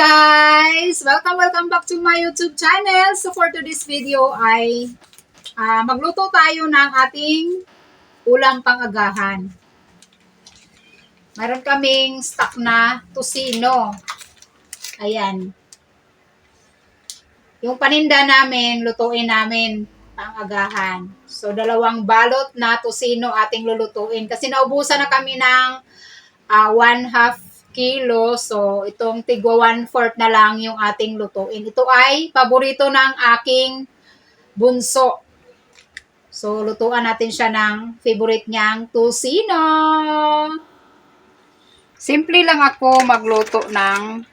Welcome, welcome back to my YouTube channel. So for today's video ay ah, magluto tayo ng ating ulam pang-agahan. Meron kaming stock na tusino. Ayan. Yung paninda namin, lutuin namin pang-agahan. So dalawang balot na tusino ating lulutuin. Kasi naubusan na kami ng ah, one half kilo. So, itong tigwa one-fourth na lang yung ating lutuin. Ito ay paborito ng aking bunso. So, lutuan natin siya ng favorite niyang tusino. Simple lang ako magluto ng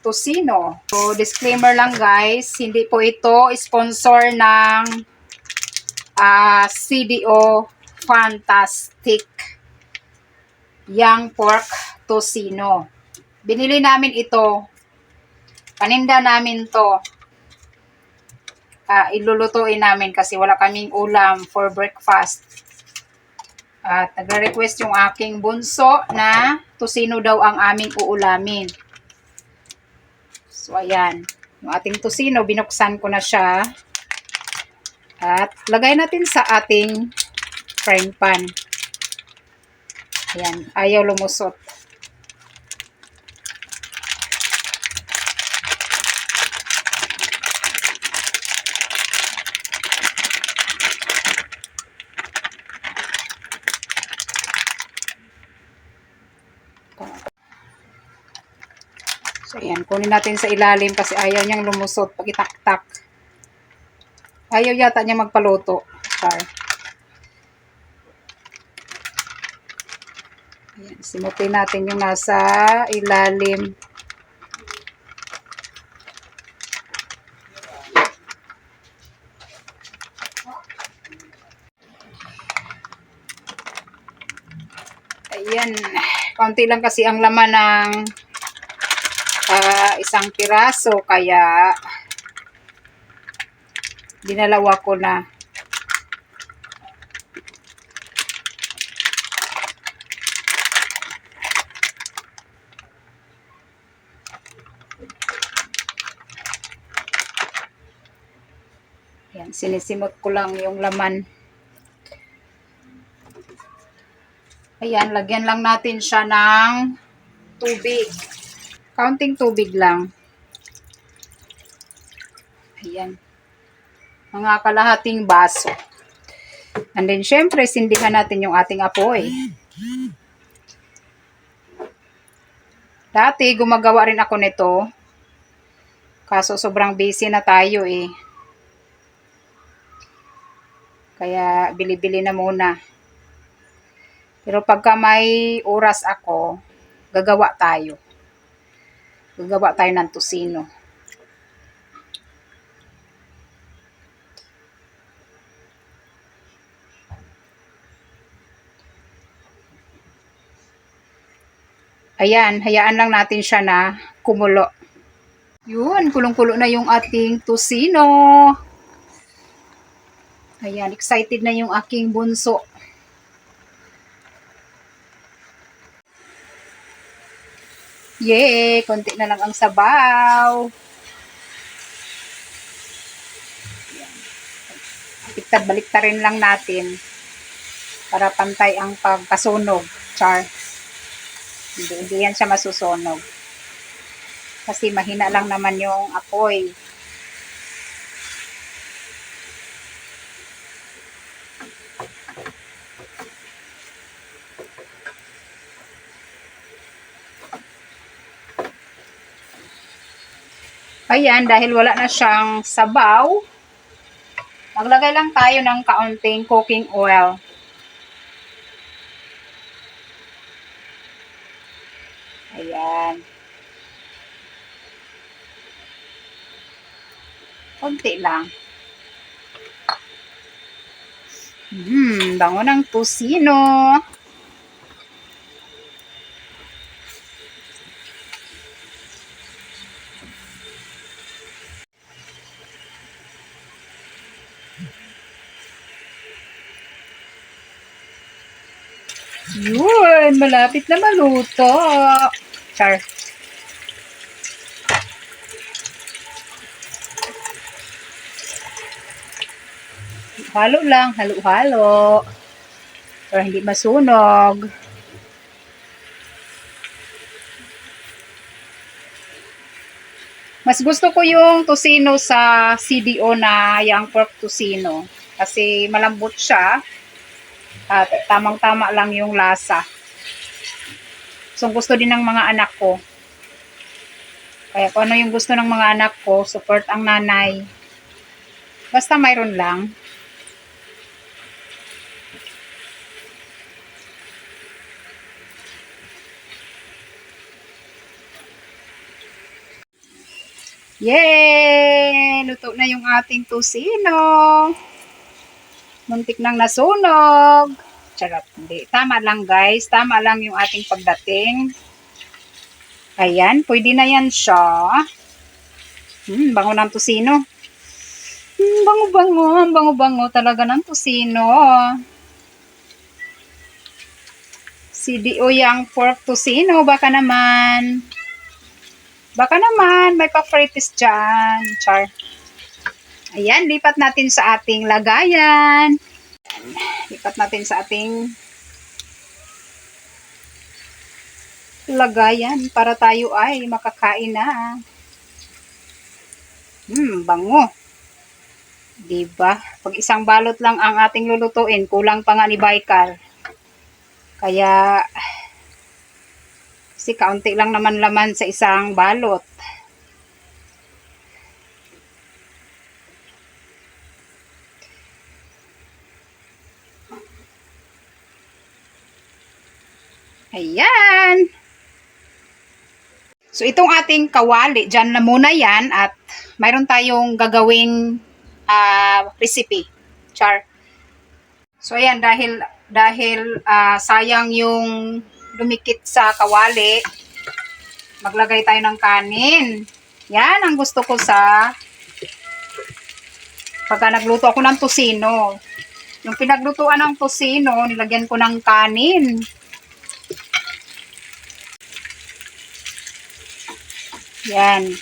tusino. So, disclaimer lang guys, hindi po ito sponsor ng ah, CDO Fantastic Young Pork Tocino. Binili namin ito. Paninda namin to. Ah, ilulutuin namin kasi wala kaming ulam for breakfast. At nagre-request yung aking bunso na tusino daw ang aming uulamin. So, ayan. Yung ating tusino, binuksan ko na siya. At lagay natin sa ating frying pan. Ayan, ayaw lumusot. So, ayan, kunin natin sa ilalim kasi ayaw niyang lumusot pag itaktak. Ayaw yata niya magpaluto. Char. Ayan, natin yung nasa ilalim. Ayan. Konti lang kasi ang laman ng ah, isang piraso kaya dinalawa ko na. Sinisimot ko lang yung laman. Ayan, lagyan lang natin siya ng tubig. Counting tubig lang. Ayan. Mga kalahating baso. And then, syempre, sindihan natin yung ating apoy. Dati, gumagawa rin ako nito. Kaso, sobrang busy na tayo eh. Kaya, bili-bili na muna. Pero pagka may oras ako, gagawa tayo. Gagawa tayo ng tusino. Ayan, hayaan lang natin siya na kumulo. Yun, kulong-kulo na yung ating tusino. Ayan, excited na yung aking bunso. Yay! Konti na lang ang sabaw. Baliktad-balikta rin lang natin para pantay ang pagkasunog. Char. Hindi, hindi yan siya masusunog. Kasi mahina lang naman yung apoy. Ayan, dahil wala na siyang sabaw, maglagay lang tayo ng kaunting cooking oil. Ayan. Konti lang. Hmm, bango ng tusino. yan, malapit na maluto. Char. Halo lang, halo-halo. Para hindi masunog. Mas gusto ko yung tosino sa CDO na yung pork tosino kasi malambot siya at tamang-tama lang yung lasa. So gusto din ng mga anak ko. Kaya kung ano yung gusto ng mga anak ko, support ang nanay. Basta mayroon lang. Yay! Luto na yung ating tusino. Muntik nang nasunog. Charot. Hindi. Tama lang guys. Tama lang yung ating pagdating. Ayan. Pwede na yan siya. Hmm, bango ng tusino. Hmm, bango-bango. Ang bango-bango talaga ng tusino. CDO yung pork tusino. Baka naman. Baka naman, may pa-fritis dyan. Char. Ayan, lipat natin sa ating lagayan. Lipat natin sa ating lagayan para tayo ay makakain na. Hmm, bango. Diba? Pag isang balot lang ang ating lulutuin, kulang pa nga ni Baikal. Kaya, kasi kaunti lang naman laman sa isang balot. Ayan. So, itong ating kawali, dyan na muna yan at mayroon tayong gagawing ah, recipe. Char. So, ayan, dahil, dahil ah, sayang yung dumikit sa kawali, maglagay tayo ng kanin. Yan ang gusto ko sa pagka nagluto ako ng tosino. Yung pinaglutuan ng tosino, nilagyan ko ng kanin. Yan.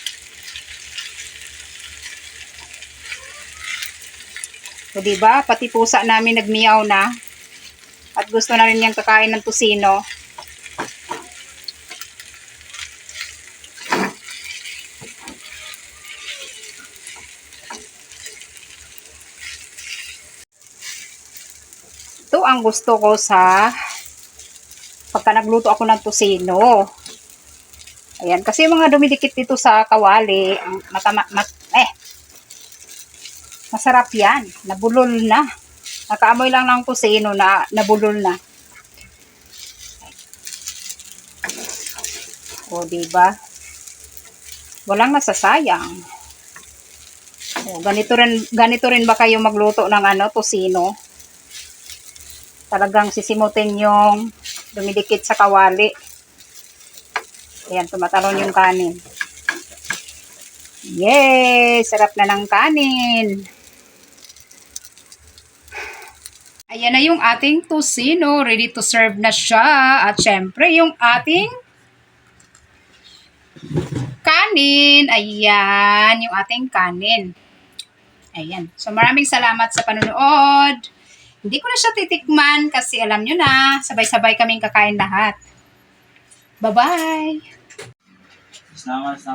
O diba, pati pusa namin nagmiyaw na. At gusto na rin niyang kakain ng tosino. Ito ang gusto ko sa pagka nagluto ako ng tosino. Ayan, kasi mga dumidikit dito sa kawali, matama, mat, eh, masarap yan. Nabulol na. Nakaamoy lang ng tosino na nabulol na. O, diba? Walang nasasayang. O, ganito rin, ganito rin ba kayo magluto ng ano, tosino? Talagang sisimutin yung dumidikit sa kawali. Ayan, tumatalon yung kanin. Yay! Sarap na ng kanin. Ayan na yung ating tosino. Ready to serve na siya. At syempre, yung ating kanin. Ayan, yung ating kanin. Ayan. So, maraming salamat sa panonood. Hindi ko na siya titikman kasi alam nyo na, sabay-sabay kaming kakain lahat. Bye-bye! Salamat sa